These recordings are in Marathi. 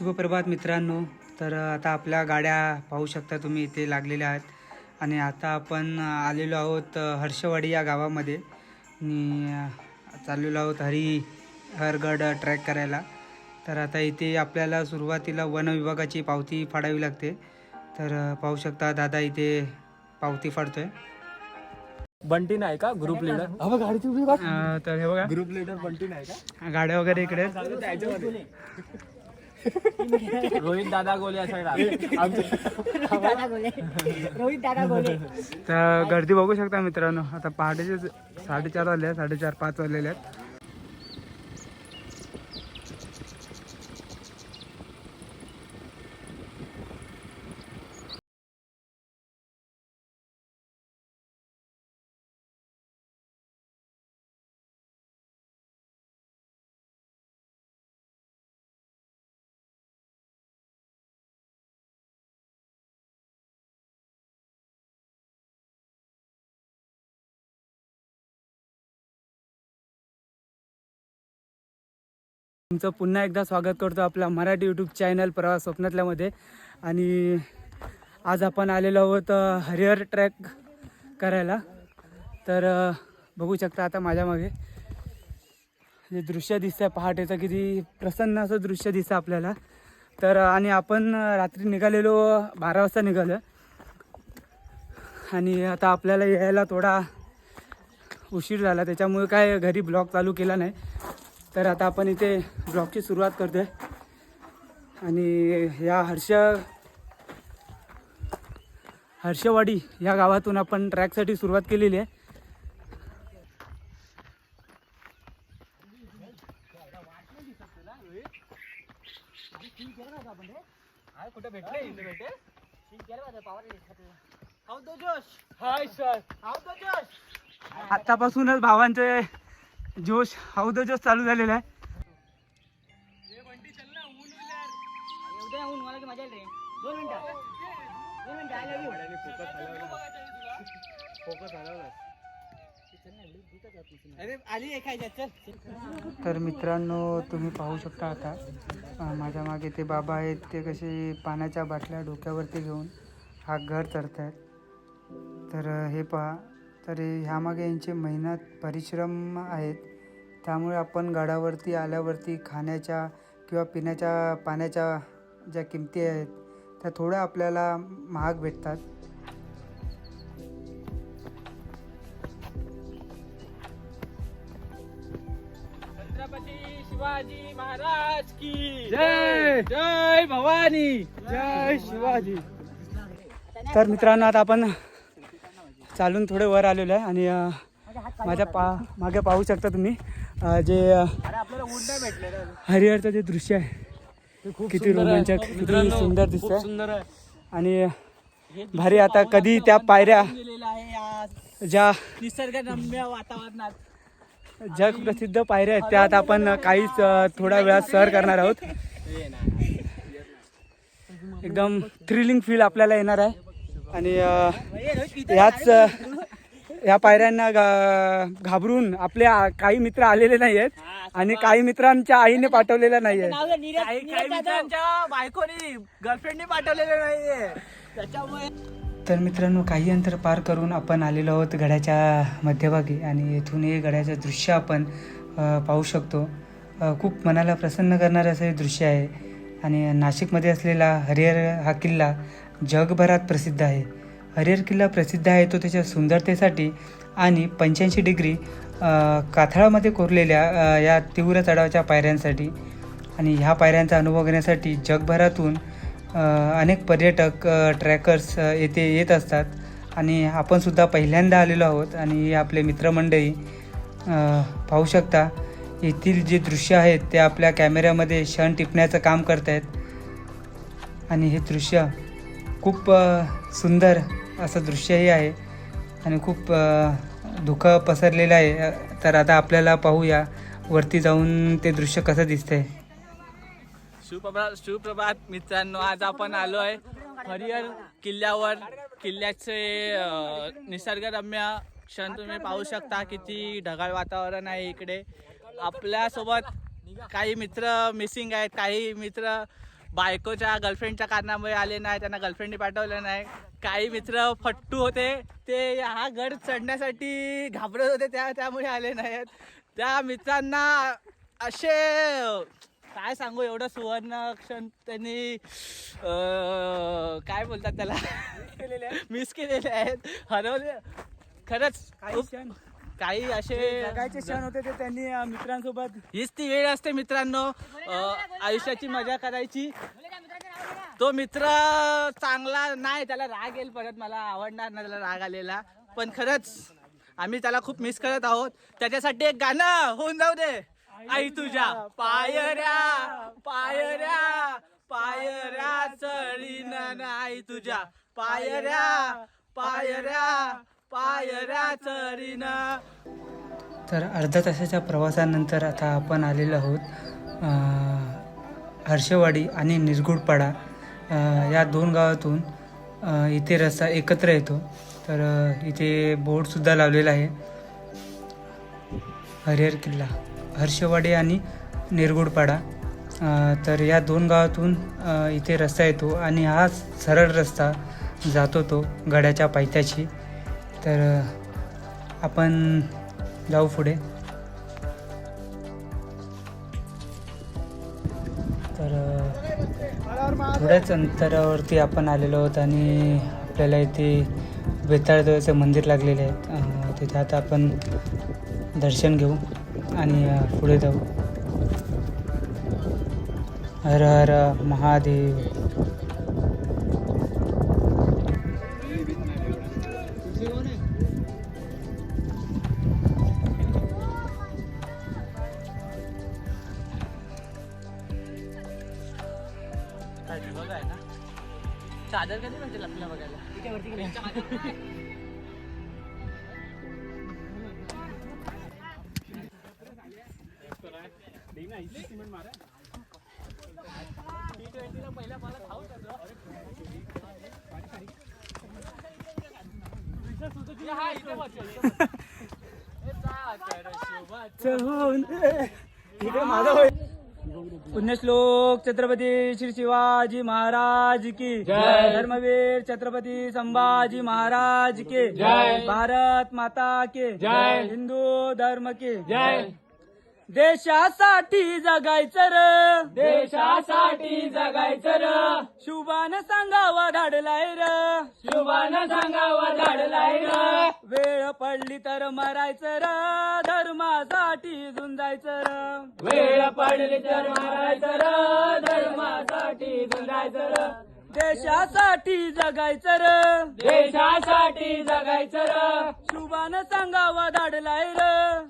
शुभप्रभात मित्रांनो. तर आता आपल्या गाड्या पाहू शकता तुम्ही इथे लागलेल्या आहेत. आणि आता आपण आलेलो आहोत हर्षवाडी या गावामध्ये. आणि चाललेलो आहोत हरी हरगड ट्रॅक करायला. तर आता इथे आपल्याला सुरुवातीला वन विभागाची पावती फाडावी लागते. तर पाहू शकता दादा इथे पावती फाडतोय. बंटी नाही का? ग्रुप लीडर तर हे बघा. ग्रुप लीडर बंटी नाही का? गाड्या वगैरे इकडे. रोहित दादा गोले असं तर गर्दी बघू शकता मित्रांनो. आता पहाटेचे साडेचार वाजले आहेत साडेचार पाच वाजलेले आहेत. तुमचं पुन्हा एकदा स्वागत करतो आपला मराठी यूट्यूब चॅनल प्रवास स्वप्नातल्यामध्ये. आणि आज आपण आलेलो आहोत हरिहर ट्रॅक करायला. तर बघू शकता आता माझ्यामागे जे दृश्य दिसतंय पहाटेचं किती प्रसन्न असं दृश्य दिसतं आपल्याला. तर आणि आपण रात्री निघालेलो बारा वाजता निघालो आणि आता आपल्याला यायला थोडा उशीर झाला त्याच्यामुळे काय घरी ब्लॉग चालू केला नाही. तर आता आपण इथे ब्लॉगची सुरुवात करतोय. आणि या हर्ष हर्षवाडी या गावातून आपण ट्रॅकसाठी सुरुवात केलेली आहे. आतापासूनच भावांचे जोश हाऊ द जोश चालू झालेला आहे. तर मित्रांनो तुम्ही पाहू शकता आता माझ्या मागे ते बाबा आहेत ते कसे पाण्याच्या बाटल्या डोक्यावरती घेऊन हा घर चढत आहेत तर हे पहा तर ह्यामागे यांचे मेहनत परिश्रम आहेत. त्यामुळे आपण गडावरती आल्यावरती खाण्याच्या किंवा पिण्याच्या पाण्याच्या ज्या किमती आहेत त्या थोड्या आपल्याला महाग भेटतात. छत्रपती शिवाजी महाराज की जय जय भवानी. जय शिवाजी. तर मित्रांनो आता आपण चालून थोडे वर आलेलो आहे आणि माझ्या पा मागे पाहू शकता तुम्ही जे. हरिहरचं जे दृश्य आहे किती. रोमांचक, किती सुंदर. सुंदर आहे आणि भारी आता कधी त्या पायऱ्या ज्या निसर्गरम्य वातावरणात जग प्रसिद्ध पायऱ्या आहेत त्या आता आपण काहीच थोड्या वेळात सर करणार आहोत एकदम थ्रिलिंग फील आपल्याला येणार आहे आणि अं, याच अं, या पायऱ्यांना घाबरून आपले काही मित्र आलेले नाही आहेत आणि काही मित्रांच्या आईने पाठवलेल्या नाही आहेत काही काही मित्रांच्या बायकोनी गर्लफ्रेंडनी पाठवलेलं नाहीये. त्याच्यामुळे तर मित्रांनो काही अंतर पार करून आपण आलेलो आहोत गड्याच्या मध्यभागी आणि येथून हे गड्याचं दृश्य आपण पाहू शकतो. खूप मनाला प्रसन्न करणारं असं हे दृश्य आहे. आणि नाशिकमध्ये असलेला हरिहर हा किल्ला जगभरात प्रसिद्ध आहे. हरिहर किल्ला प्रसिद्ध आहे तो त्याच्या सुंदरतेसाठी आणि पंच्याऐंशी डिग्री काथळामध्ये कोरलेल्या या तीव्र चढावाच्या पायऱ्यांसाठी आणि ह्या पायऱ्यांचा अनुभव घेण्यासाठी जगभरातून अनेक पर्यटक ट्रॅकर्स येथे येत असतात. आणि आपण सुद्धा पहिल्यांदा आलेलो आहोत आणि हे आपले मित्रमंडळी पाहू शकता. येथील जे दृश्य आहेत ते आपल्या कॅमेऱ्यामध्ये क्षण टिपण्याचं काम करत आहेत आणि हे दृश्य खूप सुंदर असं दृश्यही आहे आणि खूप धुकं पसरलेलं आहे. तर आता आपल्याला पाहूया वरती जाऊन ते दृश्य कसं दिसतंय. सुप्रभात सुप्रभात मित्रांनो आज आपण आलो आहे हरिहर किल्ल्यावर. किल्ल्याचे निसर्गरम्य क्षण तुम्ही पाहू शकता. किती ढगाळ वातावरण आहे इकडे. आपल्यासोबत काही मित्र मिसिंग आहेत काही मित्र बायकोच्या गर्लफ्रेंडच्या कारणामुळे आले नाही त्यांना गर्लफ्रेंडने पाठवलं नाही. काही मित्र फट्टू होते ते हा गड चढण्यासाठी घाबरत होते त्या त्यामुळे आले नाहीत. त्या मित्रांना असे काय सांगू एवढं सुवर्ण क्षण त्यांनी काय बोलतात त्याला? मिस केलेले आहेत. हरवले. खरंच खूप- काही असे जगायचे क्षण होते ते त्यांनी अं, मित्रांसोबत हीच ती वेळ असते मित्रांनो. अं, आयुष्याची मजा करायची. तो मित्र चांगला नाही त्याला राग येईल परत. मला आवडणार नाही त्याला राग आलेला. पण खरंच आम्ही त्याला खूप मिस करत आहोत. त्याच्यासाठी एक गाणं होऊन जाऊ दे. आई तुझ्या पायऱ्या पायऱ्या पायऱ्या चढीन. आई तुझ्या पायऱ्या पायऱ्या पायऱ्या तर अर्ध्या तासाच्या प्रवासानंतर आता आपण आलेलो आहोत हर्षवाडी आणि निरगुडपाडा या दोन गावातून इथे रस्ता एकत्र येतो. तर इथे बोर्डसुद्धा लावलेला आहे. हरिहर किल्ला हर्षवाडी आणि निरगुडपाडा. तर या दोन गावातून इथे रस्ता येतो आणि हा सरळ रस्ता जातो तो गड्याच्या पायथ्याशी. तर आपण जाऊ पुढे. तर थोड्याच अंतरावरती आपण आलेलो आहोत आणि आपल्याला इथे बेताळदेवाचं मंदिर लागलेले आहेत. तिथे आता आपण दर्शन घेऊ आणि पुढे जाऊ. हर हर महादेव. पुण्यश्लोक छत्रपती श्री शिवाजी महाराज की. धर्मवीर छत्रपती संभाजी महाराज के. भारत माता के. जय. हिंदू धर्म के. जय. देशासाठी जगायचं र. देशासाठी जगायचं र. शुभान सांगावा धाडलाय र. शुभान सांगावा धाडलाय र. वेळ पडली तर मरायचं र. धर्मासाठी झुंजायचं र. वेळ पडली तर मारायचं र. धर्मासाठी झुंजायचं र. देशासाठी जगायचं र. देशासाठी जगायचं र. शुभान सांगावा धाडलाय र.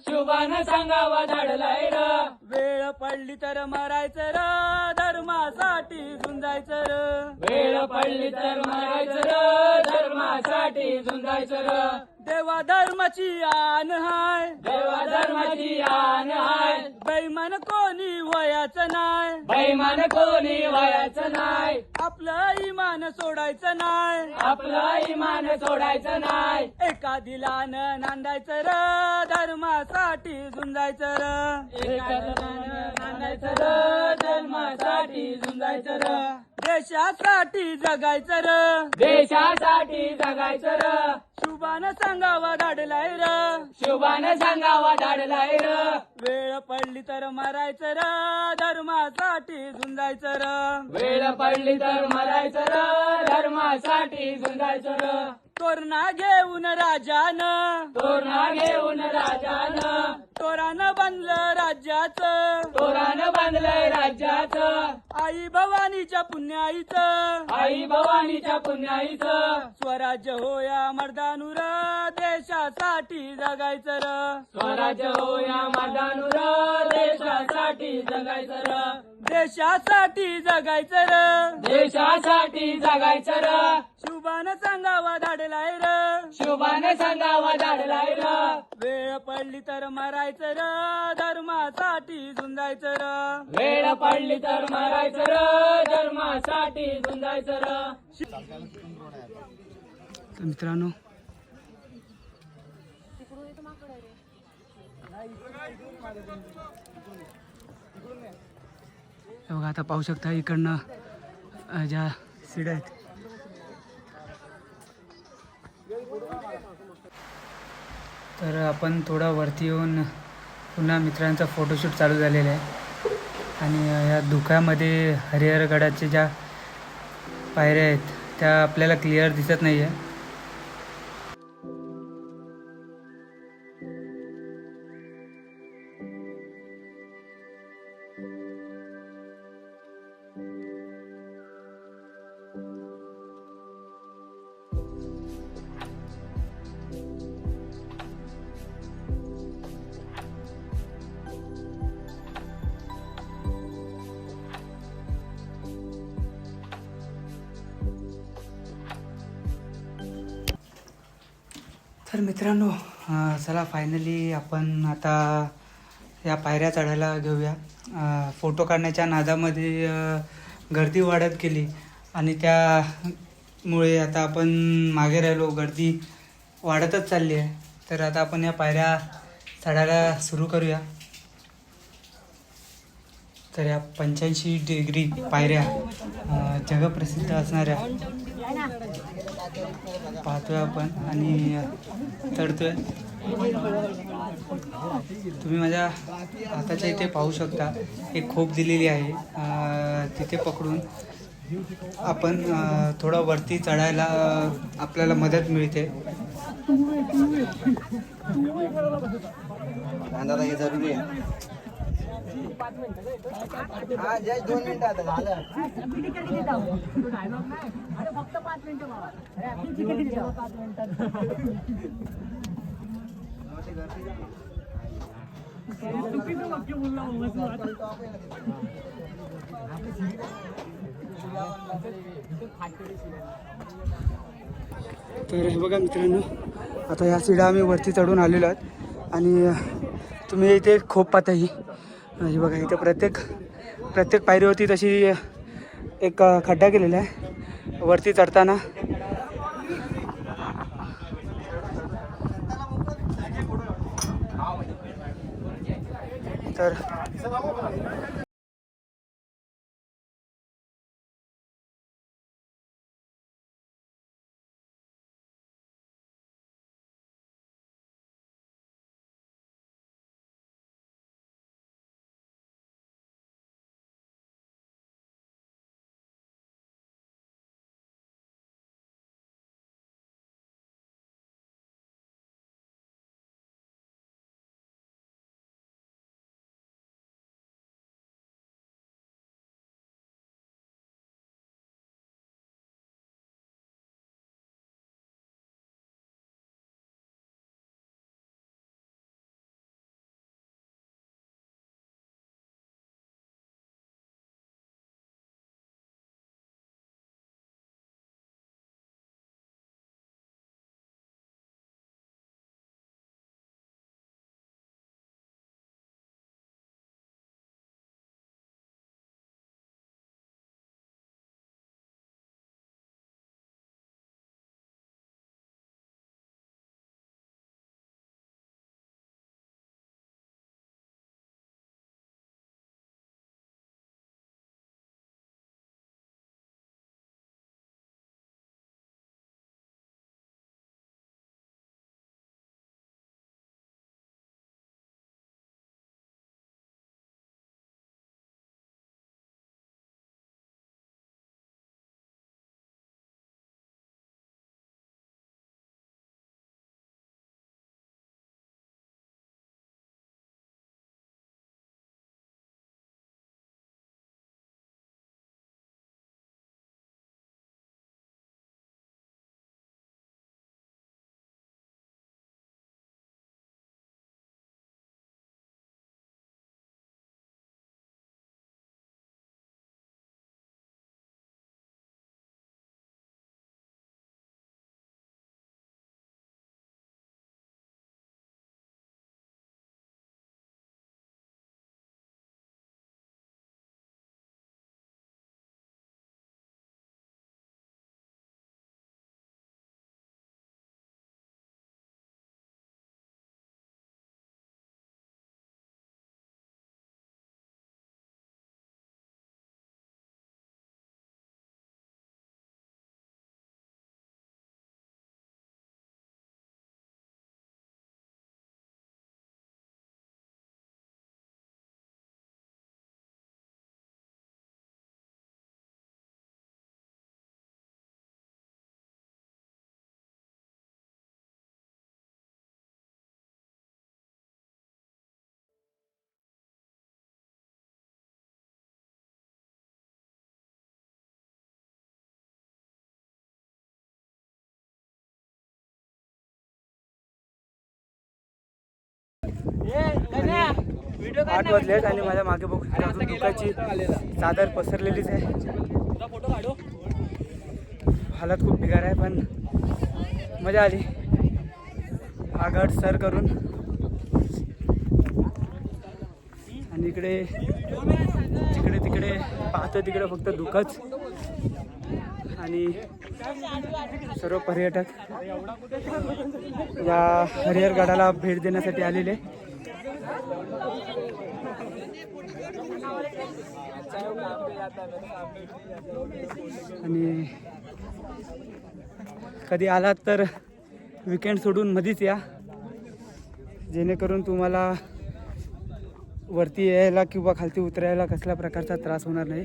शुभान सांगावा धाडलाय र. वेळ पडली तर मरायचं र. धर्मासाठी झुंजायचं र. वेळ पडली तर मरायचं र. धर्मासाठी झुंजायचं र. देवा धर्माची आन हाय. देवा धर्माची आन हाय. बैमान कोणी वयाचं नाय. बैमान कोणी वयाचं नाय. आपलं इमान सोडायचं नाय आपलं इमान सोडायचं नाय एका दिलानं नांदायचं र धर्मासाठी झुंजायचं र. एका दिलानं नांदायचं र धर्मासाठी झुंजायचं र. देशासाठी जगायचं र. देशासाठी जगायचं र. शुभान सांगावा धाडलाय र. शुभान सांगावा धाडलाय र. वेळ पडली तर मरायचं र. धर्मासाठी झुंजायचं र. वेळ पडली तर मरायचं र. धर्मासाठी झुंजायचं र. तोरणा घेऊन राजान. तोरणा घेऊन राजान. तोरानं बांधलं राज्याचं. तोरानं बांधलंय राज्याचं. आई भवानीच्या पुण्याईचं. आई भवानीच्या पुण्याईचं. स्वराज्य होया मर्दानुर देशासाठी जगायचं र. स्वराज्य होया मर्दानुर देशासाठी जगायचं र. देशासाठी जगायचं र. देशासाठी जगायचं र. शुभान सांगावा धाडलाय र. शुभान सांगावा धाडलाय र वेळ पडली तर मरायचं र धर्मासाठी झुंजायचं र. वेळ पडली तर मरायचं र धर्मासाठी झुंजायचं र. मित्रांनो बघा आता पाहू शकता इकडनं ज्या सीड्या आहेत तर आपण थोडा वरती येऊन पुन्हा मित्रांचा फोटोशूट चालू झालेला आहे. आणि या धुक्यामध्ये हरिहरगडाच्या ज्या पायऱ्या आहेत त्या आपल्याला क्लिअर दिसत नाही आहे तर मित्रांनो चला फायनली आपण आता या पायऱ्या चढायला घेऊया. फोटो काढण्याच्या नादामध्ये गर्दी वाढत गेली आणि त्यामुळे आता आपण मागे राहिलो. गर्दी वाढतच चालली आहे. तर आता आपण या पायऱ्या चढायला सुरू करूया. तर या पंच्याऐंशी डिग्री पायऱ्या जगप्रसिद्ध असणाऱ्या पाहतोय आपण आणि चढतोय तुम्ही माझ्या हाताच्या इथे पाहू शकता एक खोप दिलेली आहे. तिथे पकडून आपण थोडं वरती चढायला आपल्याला मदत मिळते. दादा हे जरुरी आहे. हा जय दोन मिनिटं आता झालं. तर हे बघा मित्रांनो आता ह्या सीडा आम्ही वरती चढून आलेलो आहोत. आणि तुम्ही इथे खोप पाहता म्हणजे बघा इथं प्रत्येक प्रत्येक पायरीवरती तशी एक खड्डा केलेला आहे. वरती चढताना. तर आठ वाजले आहेत आणि माझ्या मागे बघ शकता अजून दुखाची चादर पसरलेलीच आहे. हालत खूप बिगार आहे पण मजा आली. हा सर करून. आणि इकडे जिकडे तिकडे पाहतो तिकडे फक्त दुःखच. आणि सर्व पर्यटक या हरिहर गडाला भेट देण्यासाठी आलेले. आणि कधी आलात तर विकेंड सोडून मधीच या. जेणेकरून तुम्हाला वरती यायला किंवा खालती उतरायला कसल्या प्रकारचा त्रास होणार नाही.